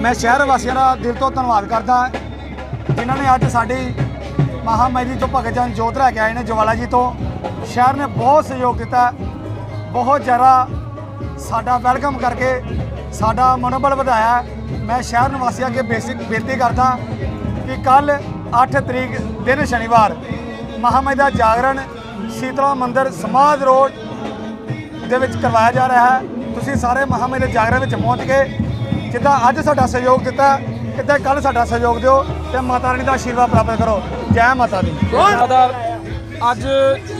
ਮੈਂ ਸ਼ਹਿਰ ਵਾਸੀਆਂ ਦਾ ਦਿਲ ਤੋਂ ਧੰਨਵਾਦ ਕਰਦਾ ਜਿਨ੍ਹਾਂ ਨੇ ਅੱਜ ਸਾਡੀ ਮਹਾਮਾਰੀ ਤੋਂ ਭਗਤ ਜਨ ਜੋਤ ਲੈ ਕੇ ਆਏ ਨੇ, ਜਵਾਲਾ ਜੀ ਤੋਂ। ਸ਼ਹਿਰ ਨੇ ਬਹੁਤ ਸਹਿਯੋਗ ਦਿੱਤਾ ਬਹੁਤ ਜ਼ਿਆਦਾ ਸਾਡਾ ਵੈਲਕਮ ਕਰਕੇ ਸਾਡਾ ਮਨੋਬਲ ਵਧਾਇਆ ਮੈਂ ਸ਼ਹਿਰ ਨਿਵਾਸੀਆਂ ਅੱਗੇ ਬੇਸਿਕ ਬੇਨਤੀ ਕਰਦਾ ਕਿ ਕੱਲ 8 ਤਰੀਕ ਦਿਨ ਸ਼ਨੀਵਾਰ ਮਹਾਮਾਈ ਦਾ ਜਾਗਰਣ ਸ਼ੀਤਲਾ ਮੰਦਿਰ ਸਮਾਧ ਰੋਡ ਦੇ ਵਿੱਚ ਕਰਵਾਇਆ ਜਾ ਰਿਹਾ ਹੈ। ਤੁਸੀਂ ਸਾਰੇ ਮਹਾਮਾਈ ਦੇ ਜਾਗਰਣ ਵਿੱਚ ਪਹੁੰਚ ਕੇ ਜਿੱਦਾਂ ਅੱਜ ਸਾਡਾ ਸਹਿਯੋਗ ਦਿੱਤਾ ਇੱਦਾਂ ਕੱਲ ਸਾਡਾ ਸਹਿਯੋਗ ਦਿਓ ਤੇ ਮਾਤਾ ਰਾਣੀ ਦਾ ਆਸ਼ੀਰਵਾਦ ਪ੍ਰਾਪਤ ਕਰੋ। ਜੈ ਮਾਤਾ ਦੀ। ਆਦਰ ਅੱਜ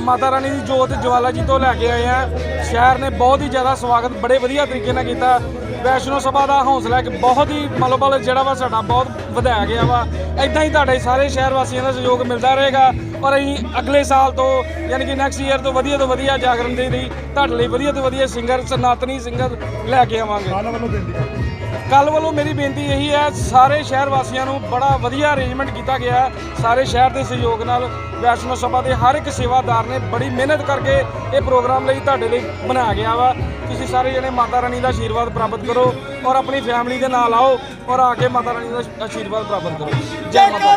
ਮਾਤਾ ਰਾਣੀ ਦੀ ਜੋਤ ਜਵਾਲਾ ਜੀ ਤੋਂ ਲੈ ਕੇ ਆਏ ਆ। ਸ਼ਹਿਰ ਨੇ ਬਹੁਤ ਹੀ ਜ਼ਿਆਦਾ ਸਵਾਗਤ ਬੜੇ ਵਧੀਆ ਤਰੀਕੇ ਨਾਲ ਕੀਤਾ। ਵੈਸ਼ਨੋ ਸਭਾ ਦਾ ਹੌਸਲਾ ਇੱਕ ਬਹੁਤ ਹੀ ਮਨੋਬਲ ਜਿਹੜਾ ਵਾ ਸਾਡਾ ਬਹੁਤ ਵਧਾਇਆ ਗਿਆ ਵਾ। ਇਦਾਂ ਹੀ ਤੁਹਾਡੇ ਸਾਰੇ ਸ਼ਹਿਰ ਵਾਸੀਆਂ ਦਾ ਸਹਿਯੋਗ ਮਿਲਦਾ ਰਹੇਗਾ। ਔਰ ਅਸੀਂ ਅਗਲੇ ਸਾਲ ਤੋਂ ਯਾਨੀ ਕਿ ਨੈਕਸਟ ਈਅਰ ਤੋਂ ਵਧੀਆ ਤੋਂ ਵਧੀਆ ਜਾਗਰਣ ਦੇ ਲਈ ਤੁਹਾਡੇ ਲਈ ਵਧੀਆ ਤੋਂ ਵਧੀਆ ਸਿੰਗਰ ਸਨਾਤਨੀ ਸਿੰਗਰ ਲੈ ਕੇ ਆਵਾਂਗੇ। ਕੱਲ ਵੱਲੋਂ ਮੇਰੀ ਬੇਨਤੀ ਇਹੀ ਹੈ ਸਾਰੇ ਸ਼ਹਿਰ ਵਾਸੀਆਂ ਨੂੰ ਬੜਾ ਵਧੀਆ ਅਰੇਂਜਮੈਂਟ ਕੀਤਾ ਗਿਆ ਹੈ। ਸਾਰੇ ਸ਼ਹਿਰ ਦੇ ਸਹਿਯੋਗ ਨਾਲ ਵੈਸ਼ਨੋ ਸਭਾ ਦੇ ਹਰ ਇੱਕ ਸੇਵਾਦਾਰ ਨੇ ਬੜੀ ਮਿਹਨਤ ਕਰਕੇ ਇਹ ਪ੍ਰੋਗਰਾਮ ਲਈ ਤੁਹਾਡੇ ਲਈ ਬਣਾਇਆ ਗਿਆ ਵਾ। ਤੁਸੀਂ ਸਾਰੇ ਜਣੇ ਮਾਤਾ ਰਾਣੀ ਦਾ ਆਸ਼ੀਰਵਾਦ ਪ੍ਰਾਪਤ ਕਰੋ ਔਰ ਆਪਣੀ ਫੈਮਿਲੀ ਦੇ ਨਾਲ ਆਓ ਔਰ ਆ ਕੇ ਮਾਤਾ ਰਾਣੀ ਦਾ ਆਸ਼ੀਰਵਾਦ ਪ੍ਰਾਪਤ ਕਰੋ। ਜੈ ਮਾਤਾ